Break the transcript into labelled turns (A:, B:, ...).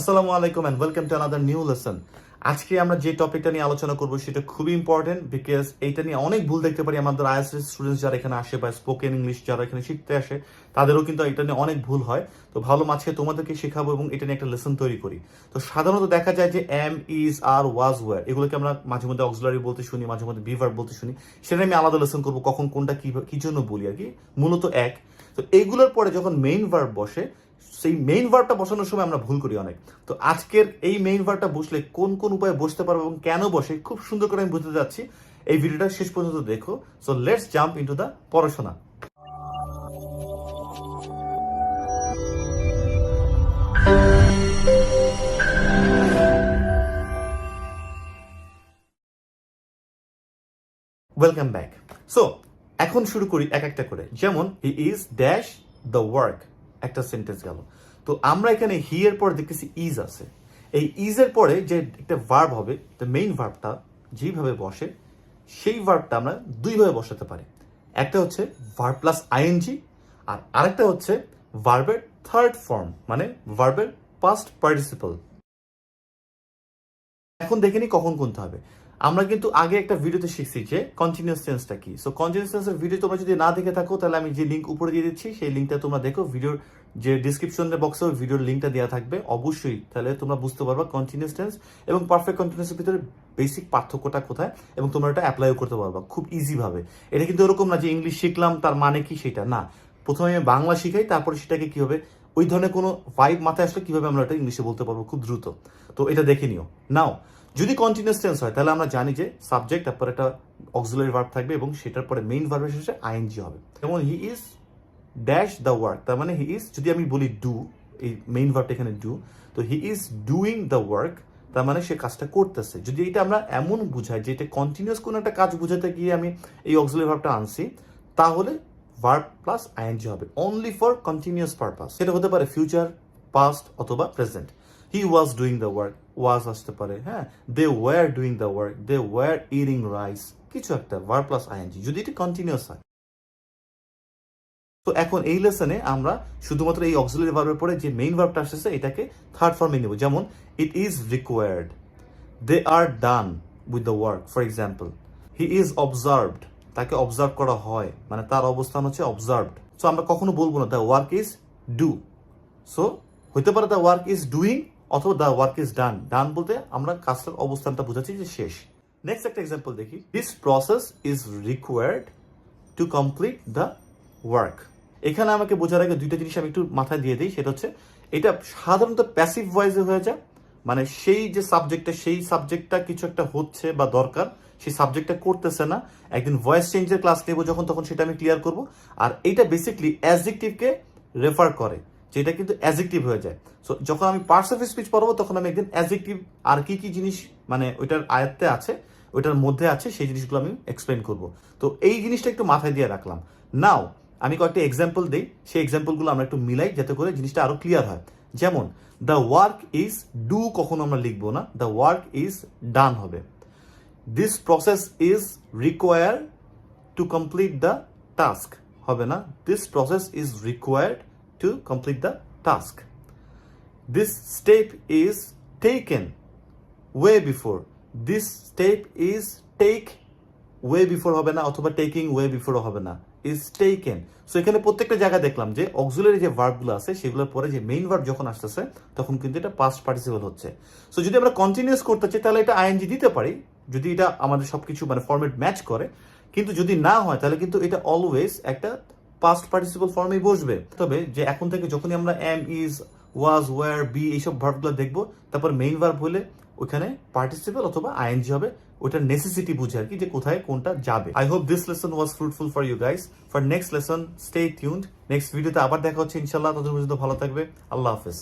A: আসসালামু আলাইকুম and welcome to another new lesson আজকে আমরা যে টপিকটা নিয়ে আলোচনা করব সেটা খুবই ইম্পর্টেন্ট বিকজ এইটা নিয়ে অনেক ভুল দেখতে পারি। আমাদের আইএসএস স্টুডেন্টস যারা এখানে আসে বা স্পোকেন ইংলিশ যারা এখানে শিখতে আসে, তাদেরও কিন্তু এটা নিয়ে অনেক ভুল হয়। তো ভালো মাঝে তোমাদেরকে শেখাবো এবং এটা নিয়ে একটা লেসন তৈরি করি। তো সাধারণত দেখা যায় যে am is are was were এগুলোকে আমরা মাঝে মধ্যে অক্সিলারি বলতে শুনি, মাঝে মধ্যে বিভার বলতে শুনি। সেটা আমি আলাদা লেসন করব, কখন কোনটা কি কি জন্য বলি আর কি? মূলত এক। তো এইগুলোর পরে যখন মেইন ভার্ব বসে সেই মেইন ভার্বটা বসানোর সময় আমরা ভুল করি অনেক। তো আজকের এই মেইন ভার্বটা বসলে কোন কোন উপায়ে বসতে পারব এবং কেন বসে, খুব সুন্দর করে আমি বুঝতে যাচ্ছি এই ভিডিওটা শেষ পর্যন্ত দেখো। So let's jump into the পড়াশোনা। ওয়েলকাম ব্যাক সো এখন শুরু করি এক একটা করে। যেমন he is dash the work একটা সেন্টেন্স গেল। তো আমরা এখানে হি এর পর দেখতেছি ইজ আছে। এই ইজ এর পরে যে একটা ভার্ব হবে দ্য মেইন ভার্বটা যেইভাবে বসে, সেই ভার্বটা আমরা দুইভাবে বসাতে পারি। একটা হচ্ছে ভার্ব প্লাস আইএনজি আর আরেকটা হচ্ছে ভার্বের থার্ড ফর্ম মানে ভার্বের পাস্ট পার্টিসিপল এখন দেখে নি কখন কোনটা হবে। আমরা কিন্তু আগে একটা ভিডিওতে শিখছি যে কন্টিনিউয়াস টেন্সটা কি। সো কন্টিনিউয়াস টেন্সের ভিডিও তোমরা যদি না দেখে থাকো, তাহলে আমি যে লিঙ্ক উপরে দিয়ে দিচ্ছি, সেই লিঙ্কটা তোমরা দেখো। ভিডিওর যে ডিসক্রিপশন বক্সে ওই ভিডিওর লিঙ্কটা দেওয়া থাকবে। অবশ্যই তাহলে তোমরা বুঝতে পারবা কন্টিনিউয়াস টেন্স এবং পারফেক্ট কন্টিনিউসের ভিতরে বেসিক পার্থক্যটা কোথায় এবং তোমরা এটা অ্যাপ্লাইও করতে পারবা খুব ইজি ভাবে। এটা কিন্তু এরকম না যে ইংলিশ শিখলাম, তার মানে কি সেটা? না। প্রথমে আমি বাংলা শিখাই, তারপরে সেটাকে কি হবে? ওই ধরনের কোনো ভাইব মাথায় আসলে কীভাবে আমরা এটা ইংলিশে বলতে পারব? খুব দ্রুত। তো এটা দেখে নিও। নাও যদি কন্টিনিউস টেন্স হয়, তাহলে আমরা জানি যে সাবজেক্ট তারপর একটা অক্সিলারি ভার্ব থাকবে এবং সেটার পরে মেইন ভার্বের শেষে আইএনজি হবে। যেমন he is dash the work তার মানে হি ইজ যদি আমি বলি ডু এই মেইন ভার্বটা এখানে ডু তো he is doing the work তার মানে সে কাজটা করতেছে। যদি এটা আমরা এমন বুঝাই যে এটা কন্টিনিউয়াস কোনো একটা কাজ বুঝাতে গিয়ে আমি এই অক্সিলারি ভার্বটা আনছি, তাহলে ভার্ব প্লাস আইএনজি হবে। অনলি ফর কন্টিনিউয়াস পারপাস সেটা হতে পারে ফিউচার পাস্ট অথবা present he was doing the work was আসতে পারে হ্যাঁ they were doing the work they were eating rice কিছু একটা ভার্ব প্লাস আইএনজি যদি এটা কন্টিনিউয়াস হয়। তো এখন এই লেসনে আমরা শুধুমাত্র এই অক্সিলারি ভার্বের পরে যে মেইন ভার্বটা আসতেছে, এটাকে থার্ড ফর্মে নেব। যেমন it is required they are done with the work for example he is observed তাকে অবজার্ভ করা হয় মানে তার অবস্থান হচ্ছে অবজার্ভড সো আমরা কখনো বলব না the work is do so হইতে পারে দ্য ওয়ার্ক ইজ ডুইং অথবা the work is done done বলতে আমরা কাজটার অবস্থানটা বোঝাচ্ছি যে শেষ। নেক্সট একটা এক্সাম্পল দেখি। This process is required to complete the work এখানে আমাকে বোঝার আগে দুইটা জিনিস আমি একটু মাথায় দিয়ে দিই। সেটা হচ্ছে, এটা সাধারণত প্যাসিভ ভয়েসে হয়ে যায়। মানে সেই যে সাবজেক্টটা সেই সাবজেক্টটা কিছু একটা হচ্ছে বা দরকার, সেই সাবজেক্টটা করতেছে না। একদিন ভয়েস চেঞ্জের ক্লাস নেব যখন, তখন সেটা আমি ক্লিয়ার করব। আর এটা বেসিকলি অ্যাজেক্টিভকে রেফার করে। যেটা কিন্তু অ্যাজেক্টিভ হয়ে যায়। সো যখন আমি পার্টস অফ স্পিচ পড়ব, তখন আমি একদিন অ্যাজেক্টিভ আর কি কি জিনিস মানে ওইটার আয়ত্তে আছে, ওইটার মধ্যে আছে, সেই জিনিসগুলো আমি এক্সপ্লেন করব। তো এই জিনিসটা একটু মাথায় দিয়ে রাখলাম। নাও আমি কয়েকটা এক্সাম্পল দিই। সেই এক্সাম্পলগুলো আমরা একটু মিলাই, যাতে করে জিনিসটা আরও ক্লিয়ার হয়। যেমন দ্য ওয়ার্ক ইজ ডু কখনো আমরা লিখব না। দ্য ওয়ার্ক ইজ ডান হবে। This process is require to complete the task হবে না। This process is required to complete the task this step is taken way before this step is take way before হবে না, অথবা taking way বিফোরও হবে না is taken so এখানে প্রত্যেকটা জায়গায় দেখলাম যে অক্সিলারি যে ভার্বগুলো আছে, সেগুলোর পরে যে মেইন ভার্ব যখন আসতেছে, তখন কিন্তু এটা পাস্ট পার্টিসিপল হচ্ছে। সো যদি আমরা কন্টিনিউস করতে চাই, তাহলে এটা আইএনজি দিতে পারি। যদি এটা আমাদের সবকিছু মানে ফর্মেট ম্যাচ করে, কিন্তু যদি না হয়, তাহলে কিন্তু এটা অলওয়েজ একটা পাস্ট পার্টিসিপল ফর্মেই বসবে। তবে যে এখন থেকে যখনই আমরা am is was were be এইসব ভার্বগুলো দেখব, তারপর মেইন ভার্ব হলে ওইখানে পার্টিসিপেল অথবা আইএনজি হবে ওটার নেসেসিটি বুঝে আর কি যে কোথায় কোনটা যাবে। I hope this lesson was fruitful for you guys for next lesson stay tuned next ভিডিওতে আবার দেখা হচ্ছে ইনশাল্লাহ তাদের পর্যন্ত ভালো থাকবে। আল্লাহ হাফেজ।